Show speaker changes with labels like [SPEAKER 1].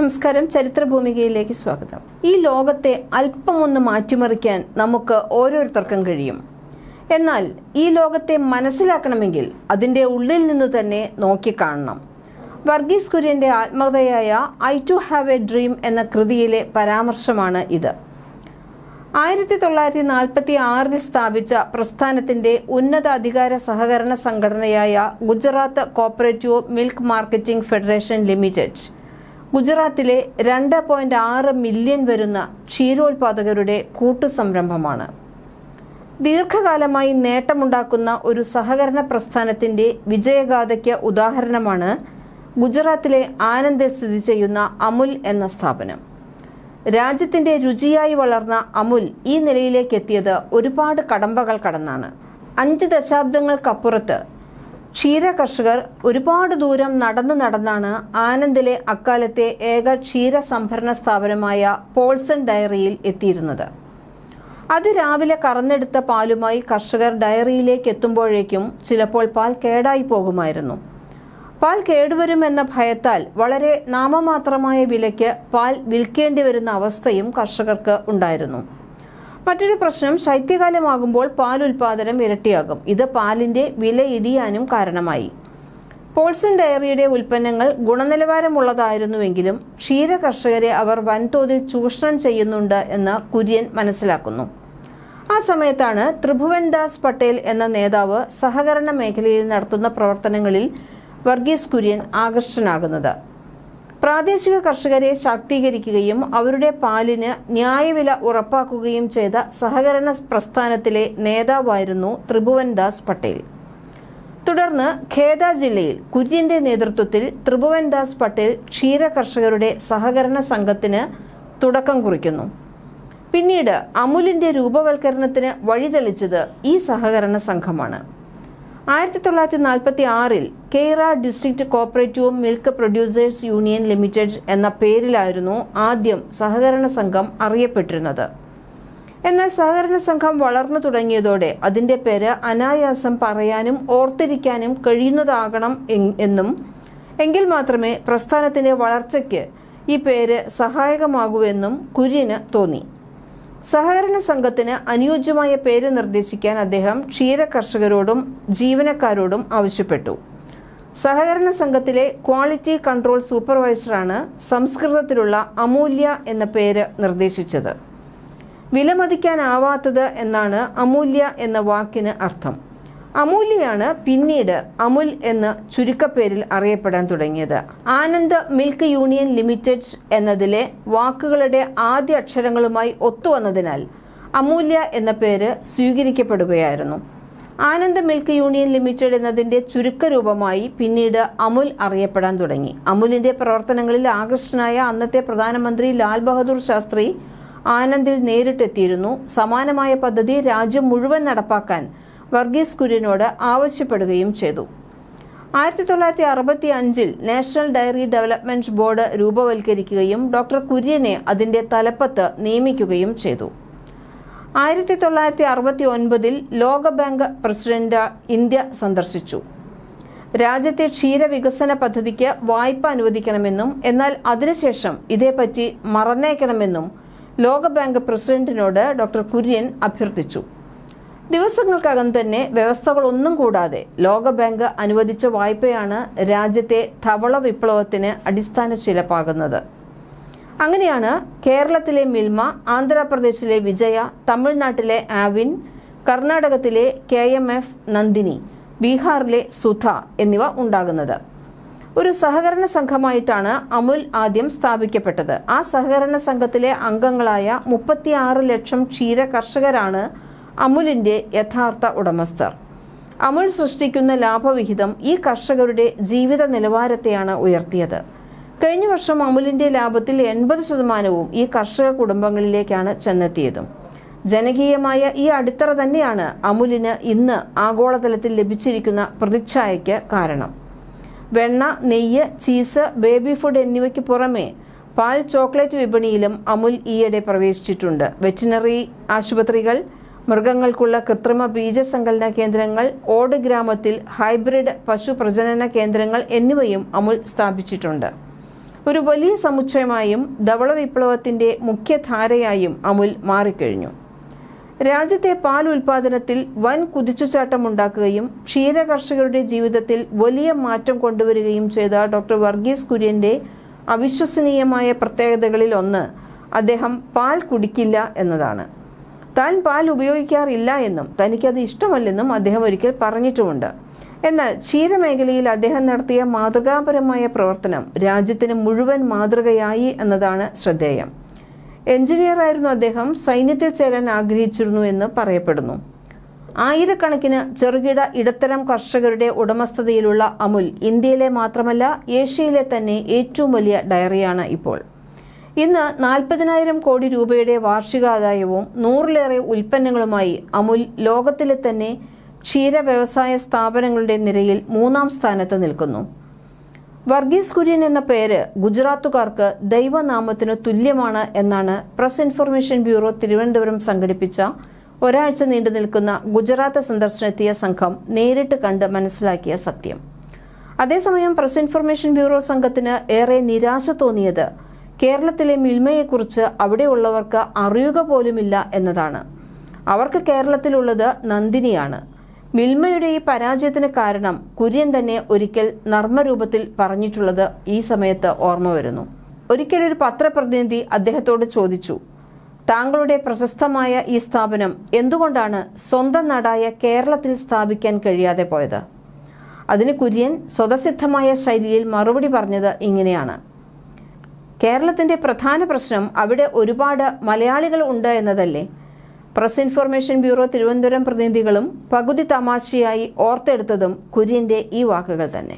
[SPEAKER 1] നമസ്കാരം. ചരിത്രഭൂമികയിലേക്ക് സ്വാഗതം. ഈ ലോകത്തെ അല്പമൊന്ന് മാറ്റിമറിക്കാൻ നമുക്ക് ഓരോരുത്തർക്കും കഴിയും. എന്നാൽ ഈ ലോകത്തെ മനസ്സിലാക്കണമെങ്കിൽ അതിന്റെ ഉള്ളിൽ നിന്ന് തന്നെ നോക്കിക്കാണണം വർഗീസ് കുര്യന്റെ ആത്മകഥയായ I too have a dream എന്ന കൃതിയിലെ പരാമർശമാണ് ഇത്. ആയിരത്തി തൊള്ളായിരത്തി നാൽപ്പത്തി ആറിൽ സ്ഥാപിച്ച പ്രസ്ഥാനത്തിന്റെ ഉന്നത അധികാര സഹകരണ സംഘടനയായ Gujarat cooperative milk marketing federation limited ഗുജറാത്തിലെ രണ്ട് പോയിന്റ് ആറ് മില്യൺ വരുന്ന ക്ഷീരോത്പാദകരുടെ കൂട്ടുസംരംഭമാണ്. ദീർഘകാലമായി നേട്ടമുണ്ടാക്കുന്ന ഒരു സഹകരണ പ്രസ്ഥാനത്തിന്റെ വിജയഗാഥയ്ക്ക് ഉദാഹരണമാണ് ഗുജറാത്തിലെ ആനന്ദിൽ സ്ഥിതി ചെയ്യുന്ന അമുൽ എന്ന സ്ഥാപനം. രാജ്യത്തിന്റെ രുചിയായി വളർന്ന അമുൽ ഈ നിലയിലേക്ക് എത്തിയത് ഒരുപാട് കടമ്പകൾ കടന്നാണ്. അഞ്ച് ദശാബ്ദങ്ങൾക്കപ്പുറത്ത് ക്ഷീര കർഷകർ ഒരുപാട് ദൂരം നടന്നു നടന്നാണ് ആനന്ദിലെ അക്കാലത്തെ ഏക ക്ഷീര സംഭരണ സ്ഥാപനമായ പോൾസൺ ഡയറിയിൽ എത്തിയിരുന്നത്. അത് രാവിലെ കറന്നെടുത്ത പാലുമായി കർഷകർ ഡയറിയിലേക്ക് എത്തുമ്പോഴേക്കും ചിലപ്പോൾ പാൽ കേടായി പോകുമായിരുന്നു. പാൽ കേടുവരുമെന്ന ഭയത്താൽ വളരെ നാമമാത്രമായ വിലയ്ക്ക് പാൽ വിൽക്കേണ്ടി വരുന്ന അവസ്ഥയും കർഷകർക്ക് ഉണ്ടായിരുന്നു. മറ്റൊരു പ്രശ്നം ശൈത്യകാലമാകുമ്പോൾ പാൽ ഉൽപാദനം ഇരട്ടിയാകും. ഇത് പാലിന്റെ വില ഇടിയാനും കാരണമായി. പോൾസൺ ഡയറിയുടെ ഉൽപ്പന്നങ്ങൾ ഗുണനിലവാരമുള്ളതായിരുന്നുവെങ്കിലും ക്ഷീര കർഷകരെ അവർ വൻതോതിൽ ചൂഷണം ചെയ്യുന്നുണ്ട് എന്ന് കുര്യൻ മനസ്സിലാക്കുന്നു. ആ സമയത്താണ് ത്രിഭുവൻ ദാസ് പട്ടേൽ എന്ന നേതാവ് സഹകരണ മേഖലയിൽ നടത്തുന്ന പ്രവർത്തനങ്ങളിൽ വർഗീസ് കുര്യൻ ആകർഷനാകുന്നത്. പ്രാദേശിക കർഷകരെ ശാക്തീകരിക്കുകയും അവരുടെ പാലിന് ന്യായവില ഉറപ്പാക്കുകയും ചെയ്ത സഹകരണ പ്രസ്ഥാനത്തിലെ നേതാവായിരുന്നു ത്രിഭുവൻദാസ് പട്ടേൽ. തുടർന്ന് ഖേദ ജില്ലയിൽ കുര്യന്റെ നേതൃത്വത്തിൽ ത്രിഭുവൻദാസ് പട്ടേൽ ക്ഷീര കർഷകരുടെ സഹകരണ സംഘത്തിന് തുടക്കം കുറിക്കുന്നു. പിന്നീട് അമുലിന്റെ രൂപവൽക്കരണത്തിന് വഴിതെളിച്ചത് ഈ സഹകരണ സംഘമാണ്. ആയിരത്തി തൊള്ളായിരത്തി നാൽപ്പത്തി ആറിൽ Kaira district cooperative milk producers union limited എന്ന പേരിലായിരുന്നു ആദ്യം സഹകരണ സംഘം അറിയപ്പെട്ടിരുന്നത്. എന്നാൽ സഹകരണ സംഘം വളർന്നു തുടങ്ങിയതോടെ അതിന്റെ പേര് അനായാസം പറയാനും ഓർത്തിരിക്കാനും കഴിയുന്നതാകണം എന്നും എങ്കിൽ മാത്രമേ പ്രസ്ഥാനത്തിന്റെ വളർച്ചയ്ക്ക് ഈ പേര് സഹായകമാകൂവെന്നും കുര്യന് തോന്നി. സഹകരണ സംഘത്തിന് അനുയോജ്യമായ പേര് നിർദ്ദേശിക്കാൻ അദ്ദേഹം ക്ഷീര കർഷകരോടും ജീവനക്കാരോടും ആവശ്യപ്പെട്ടു. സഹകരണ സംഘത്തിലെ ക്വാളിറ്റി കൺട്രോൾ സൂപ്പർവൈസറാണ് സംസ്കൃതത്തിലുള്ള അമൂല്യ എന്ന പേര് നിർദ്ദേശിച്ചത്. വിലമതിക്കാനാവാത്തത് എന്നാണ് അമൂല്യ എന്ന വാക്കിന് അർത്ഥം. അമൂല്യയാണ് പിന്നീട് അമുൽ എന്ന ചുരുക്കപ്പേരിൽ അറിയപ്പെടാൻ തുടങ്ങിയത്. ആനന്ദ് മിൽക്ക് യൂണിയൻ ലിമിറ്റഡ് എന്നതിലെ വാക്കുകളുടെ ആദ്യ അക്ഷരങ്ങളുമായി ഒത്തുവന്നതിനാൽ അമൂല്യ എന്ന പേര് സ്വീകരിക്കപ്പെടുകയായിരുന്നു. ആനന്ദ് മിൽക്ക് യൂണിയൻ ലിമിറ്റഡ് എന്നതിന്റെ ചുരുക്കരൂപമായി പിന്നീട് അമുൽ അറിയപ്പെടാൻ തുടങ്ങി. അമുലിന്റെ പ്രവർത്തനങ്ങളിൽ ആകർഷനായ അന്നത്തെ പ്രധാനമന്ത്രി ലാൽ ബഹദൂർ ശാസ്ത്രി ആനന്ദിൽ നേരിട്ടെത്തിയിരുന്നു. സമാനമായ പദ്ധതി രാജ്യം മുഴുവൻ നടപ്പാക്കാൻ വർഗീസ് കുര്യനോട് ആവശ്യപ്പെടുകയും ചെയ്തു. ആയിരത്തി തൊള്ളായിരത്തി അറുപത്തി അഞ്ചിൽ നാഷണൽ ഡയറി ഡെവലപ്മെന്റ് ബോർഡ് രൂപവൽക്കരിക്കുകയും ഡോക്ടർ കുര്യനെ അതിന്റെ തലപ്പത്ത് നിയമിക്കുകയും ചെയ്തു. ആയിരത്തി തൊള്ളായിരത്തി അറുപത്തി ഒൻപതിൽ ലോകബാങ്ക് പ്രസിഡന്റ് ഇന്ത്യ സന്ദർശിച്ചു. രാജ്യത്തെ ക്ഷീരവികസന പദ്ധതിക്ക് വായ്പ അനുവദിക്കണമെന്നും എന്നാൽ അതിനുശേഷം ഇതേപ്പറ്റി മറന്നേക്കണമെന്നും ലോകബാങ്ക് പ്രസിഡന്റിനോട് ഡോക്ടർ കുര്യൻ അഭ്യർത്ഥിച്ചു. ദിവസങ്ങൾക്കകം തന്നെ വ്യവസ്ഥകളൊന്നും കൂടാതെ ലോകബാങ്ക് അനുവദിച്ച വായ്പയാണ് രാജ്യത്തെ ധവള വിപ്ലവത്തിന് അടിസ്ഥാന ശിലപ്പാകുന്നത്. അങ്ങനെയാണ് കേരളത്തിലെ മിൽമ ആന്ധ്രാപ്രദേശിലെ വിജയ തമിഴ്നാട്ടിലെ ആവിൻ കർണാടകത്തിലെ കെ എം എഫ് നന്ദിനി ബീഹാറിലെ സുധ എന്നിവ ഉണ്ടാകുന്നത്. ഒരു സഹകരണ സംഘമായിട്ടാണ് അമുൽ ആദ്യം സ്ഥാപിക്കപ്പെട്ടത്. ആ സഹകരണ സംഘത്തിലെ അംഗങ്ങളായ മുപ്പത്തിയാറ് ലക്ഷം ക്ഷീര കർഷകരാണ് അമുലിന്റെ യഥാർത്ഥ ഉടമസ്ഥർ. അമുൽ സൃഷ്ടിക്കുന്ന ലാഭവിഹിതം ഈ കർഷകരുടെ ജീവിത നിലവാരത്തെയാണ് ഉയർത്തിയത്. കഴിഞ്ഞ വർഷം അമുലിന്റെ ലാഭത്തിൽ എൺപത് ശതമാനവും ഈ കർഷക കുടുംബങ്ങളിലേക്കാണ് ചെന്നെത്തിയതും. ജനകീയമായ ഈ അടിത്തറ തന്നെയാണ് അമുലിന് ഇന്ന് ആഗോളതലത്തിൽ ലഭിച്ചിരിക്കുന്ന പ്രതിച്ഛായയ്ക്ക് കാരണം. വെണ്ണ നെയ്യ് ചീസ് ബേബി ഫുഡ് എന്നിവയ്ക്ക് പുറമെ പാൽ ചോക്ലേറ്റ് വിപണിയിലും അമുൽ ഈയിടെ പ്രവേശിച്ചിട്ടുണ്ട്. വെറ്റിനറി ആശുപത്രികൾ മൃഗങ്ങൾക്കുള്ള കൃത്രിമ ബീജസങ്കലന കേന്ദ്രങ്ങൾ ഓട് ഗ്രാമത്തിൽ ഹൈബ്രിഡ് പശു പ്രജനന കേന്ദ്രങ്ങൾ എന്നിവയും അമുൽ സ്ഥാപിച്ചിട്ടുണ്ട്. ഒരു വലിയ സമുച്ചയമായും ധവള വിപ്ലവത്തിന്റെ മുഖ്യധാരയായും അമുൽ മാറിക്കഴിഞ്ഞു. രാജ്യത്തെ പാൽ ഉൽപാദനത്തിൽ വൻ കുതിച്ചുചാട്ടമുണ്ടാക്കുകയും ക്ഷീര കർഷകരുടെ ജീവിതത്തിൽ വലിയ മാറ്റം കൊണ്ടുവരികയും ചെയ്ത ഡോക്ടർ വർഗീസ് കുര്യന്റെ അവിശ്വസനീയമായ പ്രത്യേകതകളിൽ ഒന്ന് അദ്ദേഹം പാൽ കുടിക്കില്ല എന്നതാണ്. താൻ പാൽ ഉപയോഗിക്കാറില്ല എന്നും തനിക്കത് ഇഷ്ടമല്ലെന്നും അദ്ദേഹം ഒരിക്കൽ പറഞ്ഞിട്ടുമുണ്ട്. എന്നാൽ ക്ഷീരമേഖലയിൽ അദ്ദേഹം നടത്തിയ മാതൃകാപരമായ പ്രവർത്തനം രാജ്യത്തിന് മുഴുവൻ മാതൃകയായി എന്നതാണ് ശ്രദ്ധേയം. എഞ്ചിനീയർ ആയിരുന്നു അദ്ദേഹം സൈന്യത്തിൽ ചേരാൻ ആഗ്രഹിച്ചിരുന്നു എന്ന് പറയപ്പെടുന്നു. ആയിരക്കണക്കിന് ചെറുകിട ഇടത്തരം കർഷകരുടെ ഉടമസ്ഥതയിലുള്ള അമുൽ ഇന്ത്യയിലെ മാത്രമല്ല ഏഷ്യയിലെ തന്നെ ഏറ്റവും വലിയ ഡയറിയാണ് ഇപ്പോൾ. ഇന്ന് നാൽപ്പതിനായിരം കോടി രൂപയുടെ വാർഷികാദായവും നൂറിലേറെ ഉൽപ്പന്നങ്ങളുമായി അമുൽ ലോകത്തിലെ തന്നെ ക്ഷീര വ്യവസായ സ്ഥാപനങ്ങളുടെ നിരയിൽ മൂന്നാം സ്ഥാനത്ത് നിൽക്കുന്നു. വർഗീസ് കുര്യൻ എന്ന പേര് ഗുജറാത്തുകാർക്ക് ദൈവനാമത്തിന് തുല്യമാണ് എന്നാണ് പ്രസ് ഇൻഫർമേഷൻ ബ്യൂറോ തിരുവനന്തപുരം സംഘടിപ്പിച്ച ഒരാഴ്ച നീണ്ടു നിൽക്കുന്ന ഗുജറാത്ത് സന്ദർശനത്തിയ സംഘം നേരിട്ട് കണ്ട് മനസ്സിലാക്കിയ സത്യം. അതേസമയം പ്രസ് ഇൻഫർമേഷൻ ബ്യൂറോ സംഘത്തിന് ഏറെ നിരാശ തോന്നിയത് കേരളത്തിലെ മിൽമയെക്കുറിച്ച് അവിടെയുള്ളവർക്ക് അറിയുക പോലുമില്ല എന്നതാണ്. അവർക്ക് കേരളത്തിലുള്ളത് നന്ദിനിയാണ്. മിൽമയുടെ ഈ പരാജയത്തിന് കാരണം കുര്യൻ തന്നെ ഒരിക്കൽ നർമ്മരൂപത്തിൽ പറഞ്ഞിട്ടുള്ളത് ഈ സമയത്ത് ഓർമ്മ വരുന്നു. ഒരിക്കലൊരു പത്രപ്രതിനിധി അദ്ദേഹത്തോട് ചോദിച്ചു താങ്കളുടെ പ്രശസ്തമായ ഈ സ്ഥാപനം എന്തുകൊണ്ടാണ് സ്വന്തം നാടായ കേരളത്തിൽ സ്ഥാപിക്കാൻ കഴിയാതെ പോയത്? അതിന് കുര്യൻ സ്വതസിദ്ധമായ ശൈലിയിൽ മറുപടി പറഞ്ഞത് ഇങ്ങനെയാണ്. കേരളത്തിന്റെ പ്രധാന പ്രശ്നം അവിടെ ഒരുപാട് മലയാളികൾ ഉണ്ട് എന്നതല്ലേ? പ്രസ് ഇൻഫർമേഷൻ ബ്യൂറോ തിരുവനന്തപുരം പ്രതിനിധികളും പകുതി തമാശയായി ഓർത്തെടുത്തതും കുര്യന്റെ ഈ വാക്കുകൾ തന്നെ.